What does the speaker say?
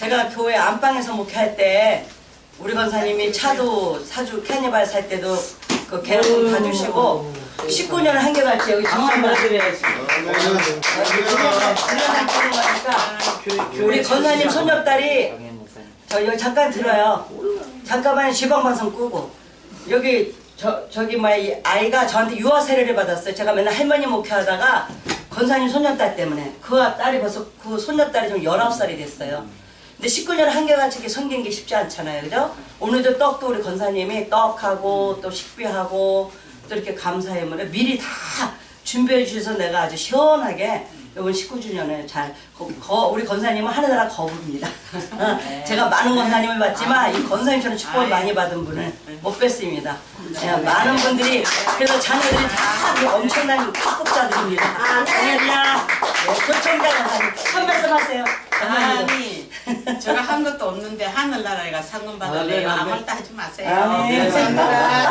제가 교회 안방에서 목회할 때 우리 권사님이 차도 사주 캐니발 살 때도 그 계약금 다 주시고 19년을 한겨같이 여기 정말 그래야지. 거니까 우리 권사님 손녀딸이 저 여기 잠깐 들어요. 잠깐만 지방방송 끄고 여기 저 저기 뭐야 이 아이가 저한테 유아 세례를 받았어요. 제가 맨날 할머니 목회하다가 권사님 손녀딸 때문에 그 딸이 벌써 그 손녀딸이 지금 19살이 됐어요. 근데 19년 한결같이 이렇게 섬긴 게 쉽지 않잖아요. 그죠? 오늘도 떡도 우리 권사님이 떡하고 또 식비하고 또 이렇게 감사해물을 미리 다 준비해 주셔서 내가 아주 시원하게 이번 19주년을 잘 거, 거- 우리 권사님은 하늘나라 거부입니다. 어, 제가 많은 권사님을 봤지만 이 권사님처럼 축복을 많이 받은 분을 못 뵀습니다. 예, 많은 분들이 그래서 자녀들이 다 엄청난 축복자들입니다. 할렐루야. 네, 조청자 권사님 한 말씀 하세요. 제가 한 것도 없는데 하늘나라가 상금 받을래요 아멘, 아멘. 아무 말도 하지 마세요 아멘. 감사합니다